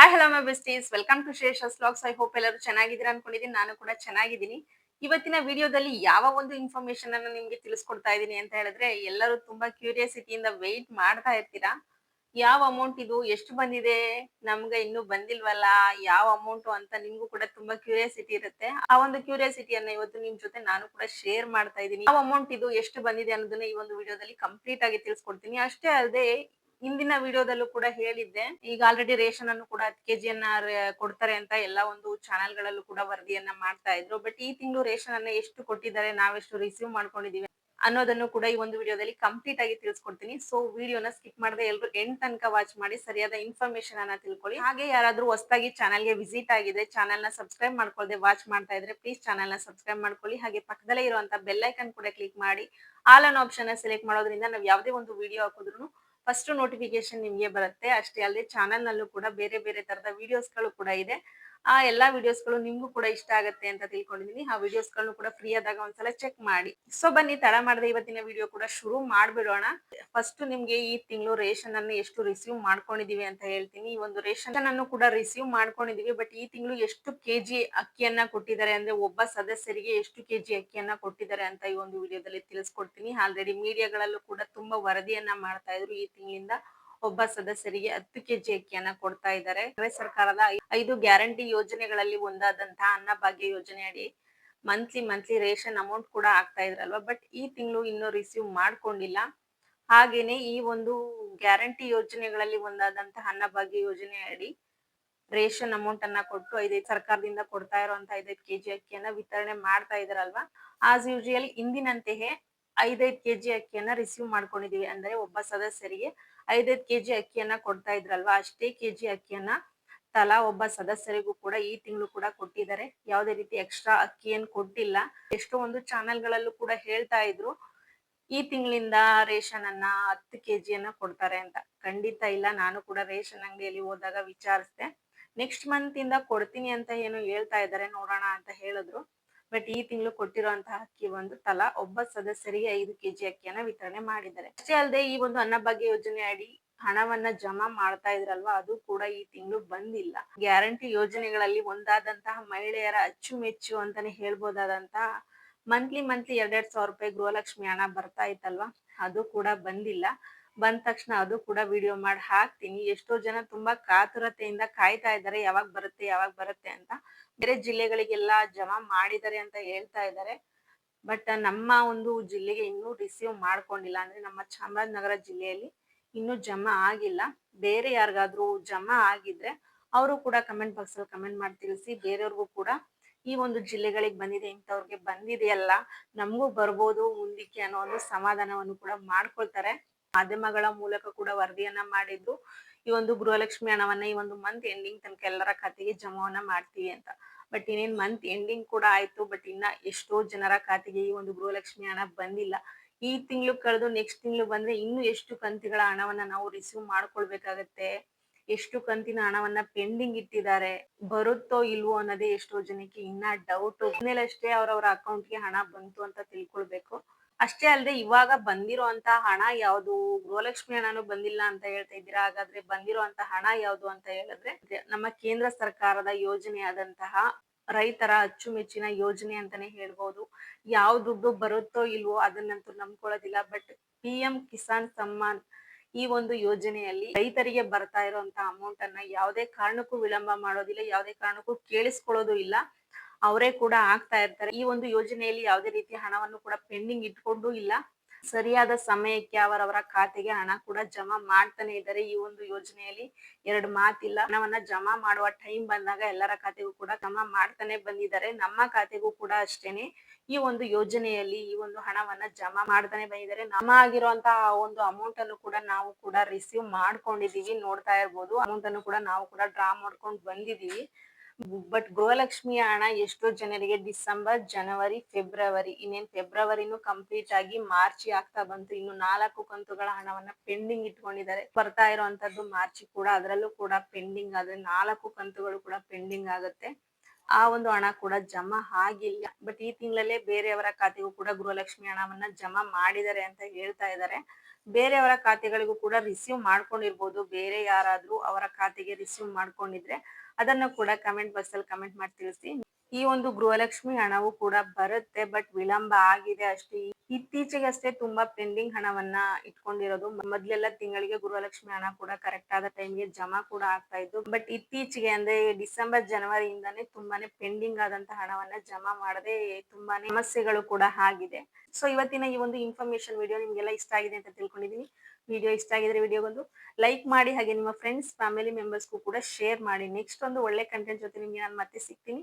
Hi hello my besties welcome to Shesha's logs I hope ಎಲ್ಲರೂ ಚೆನ್ನಾಗಿದ್ದೀರಾ ಅನ್ಕೊಂಡಿದ್ದೀನಿ. ನಾನು ಕೂಡ ಚೆನ್ನಾಗಿದ್ದೀನಿ. ಇವತ್ತಿನ ವಿಡಿಯೋದಲ್ಲಿ ಯಾವ ಒಂದು ಇನ್ಫಾರ್ಮೇಶನ್ ಅನ್ನು ನಿಮ್ಗೆ ತಿಳಿಸ್ಕೊಡ್ತಾ ಇದ್ದೀನಿ ಅಂತ ಹೇಳಿದ್ರೆ, ಎಲ್ಲರೂ ತುಂಬಾ ಕ್ಯೂರಿಯಾಸಿಟಿಯಿಂದ ವೆಯ್ಟ್ ಮಾಡ್ತಾ ಇರ್ತೀರಾ? ಯಾವ ಅಮೌಂಟ್ ಇದು? ಎಷ್ಟು ಬಂದಿದೆ? ನಮ್ಗೆ ಇನ್ನೂ ಬಂದಿಲ್ವಲ್ಲ? ಯಾವ ಅಮೌಂಟ್ ಅಂತ ನಿಮ್ಗೂ ಕೂಡ ತುಂಬಾ ಕ್ಯೂರಿಯಾಸಿಟಿ ಇರುತ್ತೆ. ಆ ಒಂದು ಕ್ಯೂರಿಯಾಸಿಟಿಯನ್ನ ಇವತ್ತು ನಿಮ್ ಜೊತೆ ನಾನು ಕೂಡ ಶೇರ್ ಮಾಡ್ತಾ ಇದ್ದೀನಿ. ಯಾವ ಅಮೌಂಟ್ ಇದು? ಎಷ್ಟು ಬಂದಿದೆ ಅನ್ನೋದನ್ನ ಈ ಒಂದು ವಿಡಿಯೋದಲ್ಲಿ ಕಂಪ್ಲೀಟ್ ಆಗಿ ತಿಳಿಸ್ಕೊಡ್ತೀನಿ. ಅಷ್ಟೇ ಅಲ್ಲದೆ ಹಿಂದಿನ ವಿಡಿಯೋದಲ್ಲೂ ಕೂಡ ಹೇಳಿದ್ದೆ. ಈಗ ಆಲ್ರೆಡಿ ರೇಷನ್ ಅನ್ನು ಕೂಡ ಹತ್ತು ಕೆಜಿಯನ್ನ ಕೊಡ್ತಾರೆ ಅಂತ ಎಲ್ಲಾ ಒಂದು ಚಾನೆಲ್ ಗಳಲ್ಲೂ ಕೂಡ ವರದಿಯನ್ನ ಮಾಡ್ತಾ ಇದ್ರು. ಬಟ್ ಈ ತಿಂಗಳು ರೇಷನ್ ಅನ್ನ ಎಷ್ಟು ಕೊಟ್ಟಿದ್ದಾರೆ, ನಾವೆಷ್ಟು ರಿಸೀವ್ ಮಾಡ್ಕೊಂಡಿದೀವಿ ಅನ್ನೋದನ್ನು ಕೂಡ ಈ ಒಂದು ವಿಡಿಯೋದಲ್ಲಿ ಕಂಪ್ಲೀಟ್ ಆಗಿ ತಿಳಿಸ್ಕೊಡ್ತೀನಿ. ಸೊ ವಿಡಿಯೋನ ಸ್ಕಿಪ್ ಮಾಡದೆ ಎಲ್ಲರೂ ಎಂಡ್ ತನಕ ವಾಚ್ ಮಾಡಿ ಸರಿಯಾದ ಇನ್ಫಾರ್ಮೇಶನ್ ಅನ್ನ ತಿಳ್ಕೊಳ್ಳಿ. ಹಾಗೆ ಯಾರಾದ್ರೂ ಹೊಸದಾಗಿ ಚಾನಲ್ಗೆ ವಿಸಿಟ್ ಆಗಿದೆ ಚಾನಲ್ನ ಸಬ್ಸ್ಕ್ರೈಬ್ ಮಾಡ್ಕೊಳ್ಳದೆ ವಾಚ್ ಮಾಡ್ತಾ ಇದ್ರೆ ಪ್ಲೀಸ್ ಚಾನಲ್ನ ಸಬ್ಸ್ಕ್ರೈಬ್ ಮಾಡ್ಕೊಳ್ಳಿ. ಹಾಗೆ ಪಕ್ಕದಲ್ಲೇ ಇರುವಂತ ಬೆಲ್ಲೈಕನ್ ಕೂಡ ಕ್ಲಿಕ್ ಮಾಡಿ ಆಲ್ ಅನ್ ಆಪ್ಷನ್ ಸೆಲೆಕ್ಟ್ ಮಾಡೋದ್ರಿಂದ ನಾವು ಯಾವುದೇ ಒಂದು ವಿಡಿಯೋ ಹಾಕಿದ್ರು ಫಸ್ಟ್ ನೋಟಿಫಿಕೇಶನ್ ನಿಮ್ಗೆ ಬರುತ್ತೆ. ಅಷ್ಟೇ ಅಲ್ಲದೆ ಚಾನಲ್ ನಲ್ಲೂ ಕೂಡ ಬೇರೆ ಬೇರೆ ತರದ ವಿಡಿಯೋಸ್ಗಳು ಕೂಡ ಇದೆ. ಆ ಎಲ್ಲಾ ವಿಡಿಯೋಸ್ಗಳು ನಿಮ್ಗೂ ಕೂಡ ಇಷ್ಟ ಆಗುತ್ತೆ ಅಂತ ತಿಳ್ಕೊಂಡಿದೀನಿ. ಆ ವಿಡಿಯೋಸ್ಗಳನ್ನು ಕೂಡ ಫ್ರೀ ಆದಾಗ ಒಂದ್ಸಲ ಚೆಕ್ ಮಾಡಿ. ಸೊ ಬನ್ನಿ, ತಡ ಮಾಡದೆ ಇವತ್ತಿನ ವಿಡಿಯೋ ಕೂಡ ಶುರು ಮಾಡ್ಬಿಡೋಣ. ಫಸ್ಟ್ ನಿಮ್ಗೆ ಈ ತಿಂಗಳು ರೇಷನ್ ಅನ್ನು ಎಷ್ಟು ರಿಸೀವ್ ಮಾಡ್ಕೊಂಡಿದೀವಿ ಅಂತ ಹೇಳ್ತೀನಿ. ಈ ಒಂದು ರೇಷನ್ ಅನ್ನು ಕೂಡ ರಿಸೀವ್ ಮಾಡ್ಕೊಂಡಿದೀವಿ. ಬಟ್ ಈ ತಿಂಗಳು ಎಷ್ಟು ಕೆಜಿ ಅಕ್ಕಿಯನ್ನ ಕೊಟ್ಟಿದ್ದಾರೆ ಅಂದ್ರೆ ಒಬ್ಬ ಸದಸ್ಯರಿಗೆ ಎಷ್ಟು ಕೆಜಿ ಅಕ್ಕಿಯನ್ನ ಕೊಟ್ಟಿದ್ದಾರೆ ಅಂತ ಈ ಒಂದು ವಿಡಿಯೋದಲ್ಲಿ ತಿಳಿಸ್ಕೊಡ್ತೀನಿ. ಆಲ್ರೆಡಿ ಮೀಡಿಯಾಗಳಲ್ಲೂ ಕೂಡ ತುಂಬಾ ವರದಿಯನ್ನ ಮಾಡ್ತಾ ಇದ್ರು ಈ ತಿಂಗಳಿಂದ. ಒಬ್ಬ ಸದಸ್ಯರಿಗೆ ಹತ್ತು ಕೆಜಿ ಅಕ್ಕಿಯನ್ನ ಕೊಡ್ತಾ ಇದ್ದಾರೆ. ಸರ್ಕಾರದ ಐದು ಗ್ಯಾರಂಟಿ ಯೋಜನೆಗಳಲ್ಲಿ ಒಂದಾದಂತಹ ಅನ್ನಭಾಗ್ಯ ಯೋಜನೆ ಅಡಿ ಮಂತ್ಲಿ ಮಂತ್ಲಿ ರೇಷನ್ ಅಮೌಂಟ್ ಕೂಡ ಆಗ್ತಾ ಇದ್ರಲ್ವಾ? ಬಟ್ ಈ ತಿಂಗಳು ಇನ್ನೂ ರಿಸೀವ್ ಮಾಡ್ಕೊಂಡಿಲ್ಲ. ಹಾಗೇನೆ ಈ ಒಂದು ಗ್ಯಾರಂಟಿ ಯೋಜನೆಗಳಲ್ಲಿ ಒಂದಾದಂತಹ ಅನ್ನಭಾಗ್ಯ ಯೋಜನೆ ಅಡಿ ರೇಷನ್ ಅಮೌಂಟ್ ಅನ್ನ ಕೊಟ್ಟು ಐದೈದು ಸರ್ಕಾರದಿಂದ ಕೊಡ್ತಾ ಇರುವಂತಹ ಐದೈದು ಕೆಜಿ ಅಕ್ಕಿಯನ್ನ ವಿತರಣೆ ಮಾಡ್ತಾ ಇದಾರಲ್ವಾ? ಆಸ್ ಯೂಶುವಲ್ ಇಂದಿನಂತೆಯೇ ಐದೈದು ಕೆಜಿ ಅಕ್ಕಿಯನ್ನ ರಿಸೀವ್ ಮಾಡ್ಕೊಂಡಿದೀವಿ. ಅಂದ್ರೆ ಒಬ್ಬ ಸದಸ್ಯರಿಗೆ ಐದೈದು ಕೆಜಿ ಅಕ್ಕಿಯನ್ನ ಕೊಡ್ತಾ ಇದ್ರಲ್ವಾ? ಅಷ್ಟೇ ಕೆಜಿ ಅಕ್ಕಿಯನ್ನ ತಲಾ ಒಬ್ಬ ಸದಸ್ಯರಿಗೂ ಕೂಡ ಈ ತಿಂಗಳು ಕೂಡ ಕೊಟ್ಟಿದ್ದಾರೆ. ಯಾವುದೇ ರೀತಿ ಎಕ್ಸ್ಟ್ರಾ ಅಕ್ಕಿ ಏನ್ ಕೊಟ್ಟಿಲ್ಲ. ಎಷ್ಟೋ ಒಂದು ಚಾನೆಲ್ ಗಳಲ್ಲೂ ಕೂಡ ಹೇಳ್ತಾ ಇದ್ರು, ಈ ತಿಂಗಳಿಂದ ರೇಷನ್ ಅನ್ನ ಹತ್ತು ಕೆಜಿಯನ್ನ ಕೊಡ್ತಾರೆ ಅಂತ. ಖಂಡಿತ ಇಲ್ಲ, ನಾನು ಕೂಡ ರೇಷನ್ ಅಂಗಡಿಯಲ್ಲಿ ಹೋದಾಗ ವಿಚಾರಿಸಿದೆ. ನೆಕ್ಸ್ಟ್ ಮಂತ್ ಇಂದ ಕೊಡ್ತೀನಿ ಅಂತ ಏನು ಹೇಳ್ತಾ ಇದ್ದಾರೆ, ನೋಡೋಣ ಅಂತ ಹೇಳಿದ್ರು. ಬಟ್ ಈ ತಿಂಗಳು ಕೊಟ್ಟಿರುವಂತಹ ಅಕ್ಕಿ ಒಂದು ತಲಾ ಒಬ್ಬ ಸದಸ್ಯರಿಗೆ ಐದು ಕೆಜಿ ಅಕ್ಕಿಯನ್ನ ವಿತರಣೆ ಮಾಡಿದ್ದಾರೆ. ಅಷ್ಟೇ ಅಲ್ಲದೆ ಈ ಒಂದು ಅನ್ನಭಾಗ್ಯ ಯೋಜನೆ ಅಡಿ ಹಣವನ್ನ ಜಮಾ ಮಾಡ್ತಾ ಇದ್ರಲ್ವಾ, ಅದು ಕೂಡ ಈ ತಿಂಗಳು ಬಂದಿಲ್ಲ. ಗ್ಯಾರಂಟಿ ಯೋಜನೆಗಳಲ್ಲಿ ಒಂದಾದಂತಹ ಮಹಿಳೆಯರ ಅಚ್ಚುಮೆಚ್ಚು ಅಂತಾನೆ ಹೇಳ್ಬೋದಾದಂತಹ ಮಂತ್ಲಿ ಮಂತ್ಲಿ ಎರಡೆರಡ್ ಸಾವಿರ ರೂಪಾಯಿ ಗೃಹಲಕ್ಷ್ಮಿ ಹಣ ಬರ್ತಾ ಇತ್ತಲ್ವಾ, ಅದು ಕೂಡ ಬಂದಿಲ್ಲ. ಬಂದ ತಕ್ಷಣ ಅದು ಕೂಡ ವಿಡಿಯೋ ಮಾಡಿ ಹಾಕ್ತೀನಿ. ಎಷ್ಟೋ ಜನ ತುಂಬಾ ಕಾತುರತೆಯಿಂದ ಕಾಯ್ತಾ ಇದ್ದಾರೆ, ಯಾವಾಗ ಬರುತ್ತೆ ಯಾವಾಗ ಬರುತ್ತೆ ಅಂತ. ಬೇರೆ ಜಿಲ್ಲೆಗಳಿಗೆಲ್ಲ ಜಮಾ ಮಾಡಿದ್ದಾರೆ ಅಂತ ಹೇಳ್ತಾ ಇದ್ದಾರೆ. ಬಟ್ ನಮ್ಮ ಒಂದು ಜಿಲ್ಲೆಗೆ ಇನ್ನೂ ರಿಸೀವ್ ಮಾಡ್ಕೊಂಡಿಲ್ಲ. ಅಂದ್ರೆ ನಮ್ಮ ಚಾಮರಾಜನಗರ ಜಿಲ್ಲೆಯಲ್ಲಿ ಇನ್ನು ಜಮಾ ಆಗಿಲ್ಲ. ಬೇರೆ ಯಾರಿಗಾದ್ರೂ ಜಮಾ ಆಗಿದ್ರೆ ಅವರು ಕೂಡ ಕಮೆಂಟ್ ಬಾಕ್ಸ್ ಅಲ್ಲಿ ಕಮೆಂಟ್ ಮಾಡಿ ತಿಳಿಸಿ, ಬೇರೆಯವ್ರಿಗೂ ಕೂಡ ಈ ಒಂದು ಜಿಲ್ಲೆಗಳಿಗೆ ಬಂದಿದೆ, ಇಂಥವ್ರಿಗೆ ಬಂದಿದೆಯಲ್ಲ, ನಮಗೂ ಬರ್ಬೋದು ಮುಂದಕ್ಕೆ ಅನ್ನೋ ಒಂದು ಸಮಾಧಾನವನ್ನು ಕೂಡ ಮಾಡ್ಕೊಳ್ತಾರೆ. ಮಾಧ್ಯಮಗಳ ಮೂಲಕ ಕೂಡ ವರದಿಯನ್ನ ಮಾಡಿದ್ರು. ಈ ಒಂದು ಗೃಹಲಕ್ಷ್ಮಿ ಹಣವನ್ನ ಈ ಒಂದು ಮಂತ್ ಎಂಡಿಂಗ್ ತನಕ ಎಲ್ಲರ ಖಾತೆಗೆ ಜಮಾವನ್ನ ಮಾಡ್ತೀವಿ ಅಂತ. ಬಟ್ ಇನ್ನೇನ್ ಮಂತ್ ಎಂಡಿಂಗ್ ಕೂಡ ಆಯ್ತು ಬಟ್ ಇನ್ನ ಎಷ್ಟೋ ಜನರ ಖಾತೆಗೆ ಈ ಒಂದು ಗೃಹಲಕ್ಷ್ಮಿ ಹಣ ಬಂದಿಲ್ಲ. ಈ ತಿಂಗಳು ಕಳೆದು ನೆಕ್ಸ್ಟ್ ತಿಂಗಳು ಬಂದ್ರೆ ಇನ್ನು ಎಷ್ಟು ಕಂತಿಗಳ ಹಣವನ್ನ ನಾವು ರಿಸೀವ್ ಮಾಡ್ಕೊಳ್ಬೇಕಾಗತ್ತೆ? ಎಷ್ಟು ಕಂತಿನ ಹಣವನ್ನ ಪೆಂಡಿಂಗ್ ಇಟ್ಟಿದ್ದಾರೆ? ಬರುತ್ತೋ ಇಲ್ವೋ ಅನ್ನೋದೇ ಎಷ್ಟೋ ಜನಕ್ಕೆ ಇನ್ನ ಡೌಟ್ ಅಷ್ಟೇ ಅವ್ರವ್ರ ಅಕೌಂಟ್ಗೆ ಹಣ ಬಂತು ಅಂತ ತಿಳ್ಕೊಳ್ಬೇಕು. ಅಷ್ಟೇ ಅಲ್ಲದೆ ಇವಾಗ ಬಂದಿರುವಂತ ಹಣ ಯಾವುದು? ಗೃಹಲಕ್ಷ್ಮಿ ಹಣನು ಬಂದಿಲ್ಲ ಅಂತ ಹೇಳ್ತಾ ಇದ್ದೀರಾ? ಹಾಗಾದ್ರೆ ಬಂದಿರುವಂತ ಹಣ ಯಾವುದು ಅಂತ ಹೇಳಿದ್ರೆ, ನಮ್ಮ ಕೇಂದ್ರ ಸರ್ಕಾರದ ಯೋಜನೆ ಆದಂತಹ ರೈತರ ಅಚ್ಚುಮೆಚ್ಚಿನ ಯೋಜನೆ ಅಂತಾನೆ ಹೇಳ್ಬೋದು. ಯಾವ ದುಡ್ಡು ಬರುತ್ತೋ ಇಲ್ವೋ ಅದನ್ನಂತೂ ನಂಬ್ಕೊಳ್ಳೋದಿಲ್ಲ. But P M Kisan Samman ಈ ಒಂದು ಯೋಜನೆಯಲ್ಲಿ ರೈತರಿಗೆ ಬರ್ತಾ ಇರುವಂತ ಅಮೌಂಟ್ ಅನ್ನ ಯಾವುದೇ ಕಾರಣಕ್ಕೂ ವಿಳಂಬ ಮಾಡೋದಿಲ್ಲ, ಯಾವುದೇ ಕಾರಣಕ್ಕೂ ಕೇಳಿಸ್ಕೊಳ್ಳೋದು ಇಲ್ಲ. ಅವರೇ ಕೂಡ ಆಗ್ತಾ ಇರ್ತಾರೆ. ಈ ಒಂದು ಯೋಜನೆಯಲ್ಲಿ ಯಾವುದೇ ರೀತಿಯ ಹಣವನ್ನು ಕೂಡ ಪೆಂಡಿಂಗ್ ಇಟ್ಕೊಂಡು ಇಲ್ಲ. ಸರಿಯಾದ ಸಮಯಕ್ಕೆ ಅವರವರ ಖಾತೆಗೆ ಹಣ ಕೂಡ ಜಮಾ ಮಾಡ್ತಾನೆ ಇದ್ದಾರೆ. ಈ ಒಂದು ಯೋಜನೆಯಲ್ಲಿ ಎರಡು ಮಾತಿಲ್ಲ. ಹಣವನ್ನ ಜಮಾ ಮಾಡುವ ಟೈಮ್ ಬಂದಾಗ ಎಲ್ಲರ ಖಾತೆಗೂ ಕೂಡ ಜಮಾ ಮಾಡ್ತಾನೆ ಬಂದಿದ್ದಾರೆ. ನಮ್ಮ ಖಾತೆಗೂ ಕೂಡ ಅಷ್ಟೇನೆ. ಈ ಒಂದು ಯೋಜನೆಯಲ್ಲಿ ಈ ಒಂದು ಹಣವನ್ನ ಜಮಾ ಮಾಡ್ತಾನೆ ಬಂದಿದ್ದಾರೆ. ನಮ್ಮ ಆಗಿರುವಂತಹ ಒಂದು ಅಮೌಂಟ್ ಅನ್ನು ಕೂಡ ನಾವು ಕೂಡ ರಿಸೀವ್ ಮಾಡ್ಕೊಂಡಿದೀವಿ ನೋಡ್ತಾ ಇರ್ಬೋದು. ಅಮೌಂಟ್ ಅನ್ನು ಕೂಡ ನಾವು ಕೂಡ ಡ್ರಾ ಮಾಡ್ಕೊಂಡು ಬಂದಿದೀವಿ ಬಟ್ ಗೃಹಲಕ್ಷ್ಮಿಯ ಹಣ ಎಷ್ಟೋ ಜನರಿಗೆ ಡಿಸೆಂಬರ್, ಜನವರಿ, ಫೆಬ್ರವರಿ, ಇನ್ನೇನ್ ಫೆಬ್ರವರಿನೂ ಕಂಪ್ಲೀಟ್ ಆಗಿ ಮಾರ್ಚ್ ಆಗ್ತಾ ಬಂತು. ಇನ್ನು ನಾಲ್ಕು ಕಂತುಗಳ ಹಣವನ್ನ ಪೆಂಡಿಂಗ್ ಇಟ್ಕೊಂಡಿದ್ದಾರೆ. ಬರ್ತಾ ಇರುವಂತದ್ದು ಮಾರ್ಚ್ ಕೂಡ, ಅದರಲ್ಲೂ ಕೂಡ ಪೆಂಡಿಂಗ್ ಆದ್ರೆ ನಾಲ್ಕು ಕಂತುಗಳು ಕೂಡ ಪೆಂಡಿಂಗ್ ಆಗುತ್ತೆ. ಆ ಒಂದು ಹಣ ಕೂಡ ಜಮಾ ಆಗಿಲ್ಲ. ಬಟ್ ಈ ತಿಂಗಳಲ್ಲೇ ಬೇರೆಯವರ ಖಾತೆಗೂ ಕೂಡ ಗೃಹಲಕ್ಷ್ಮಿ ಹಣವನ್ನ ಜಮಾ ಮಾಡಿದ್ದಾರೆ ಅಂತ ಹೇಳ್ತಾ ಇದ್ದಾರೆ. ಬೇರೆಯವರ ಖಾತೆಗಳಿಗೂ ಕೂಡ ರಿಸೀವ್ ಮಾಡ್ಕೊಂಡಿರ್ಬೋದು. ಬೇರೆ ಯಾರಾದ್ರೂ ಅವರ ಖಾತೆಗೆ ರಿಸೀವ್ ಮಾಡ್ಕೊಂಡಿದ್ರೆ ಅದನ್ನ ಕೂಡ ಕಮೆಂಟ್ ಬಾಕ್ಸ್ ಅಲ್ಲಿ ಕಮೆಂಟ್ ಮಾಡಿ ತಿಳಿಸಿ ಈ ಒಂದು ಗೃಹಲಕ್ಷ್ಮಿ ಹಣವು ಕೂಡ ಬರುತ್ತೆ ಬಟ್ ವಿಳಂಬ ಆಗಿದೆ ಅಷ್ಟೇ. ಇತ್ತೀಚೆಗೆ ಅಷ್ಟೇ ತುಂಬಾ ಪೆಂಡಿಂಗ್ ಹಣವನ್ನ ಇಟ್ಕೊಂಡಿರೋದು. ಮೊದ್ಲೆಲ್ಲ ತಿಂಗಳಿಗೆ ಗೃಹಲಕ್ಷ್ಮಿ ಹಣ ಕೂಡ ಕರೆಕ್ಟ್ ಆದ ಟೈಮ್ಗೆ ಜಮಾ ಕೂಡ ಆಗ್ತಾ ಇದ್ದು ಬಟ್ ಇತ್ತೀಚೆಗೆ ಅಂದ್ರೆ ಡಿಸೆಂಬರ್ ಜನವರಿಯಿಂದಾನೇ ತುಂಬಾನೇ ಪೆಂಡಿಂಗ್ ಆದಂತ ಹಣವನ್ನ ಜಮಾ ಮಾಡದೆ ತುಂಬಾನೇ ಸಮಸ್ಯೆಗಳು ಕೂಡ ಆಗಿದೆ. ಸೊ ಇವತ್ತಿನ ಈ ಒಂದು ಇನ್ಫಾರ್ಮೇಶನ್ ವಿಡಿಯೋ ನಿಮ್ಗೆಲ್ಲ ಇಷ್ಟ ಆಗಿದೆ ಅಂತ ತಿಳ್ಕೊಂಡಿದೀನಿ. ವಿಡಿಯೋ ಇಷ್ಟ ಆಗಿದ್ರೆ ವಿಡಿಯೋಗೊಂದು ಲೈಕ್ ಮಾಡಿ, ಹಾಗೆ ನಿಮ್ಮ ಫ್ರೆಂಡ್ಸ್ ಫ್ಯಾಮಿಲಿ ಮೆಂಬರ್ಸ್ಗೂ ಕೂಡ ಶೇರ್ ಮಾಡಿ. ನೆಕ್ಸ್ಟ್ ಒಂದು ಒಳ್ಳೆ ಕಂಟೆಂಟ್ ಜೊತೆ ನಿಮ್ಗೆ ನಾನು ಮತ್ತೆ ಸಿಗ್ತೀನಿ.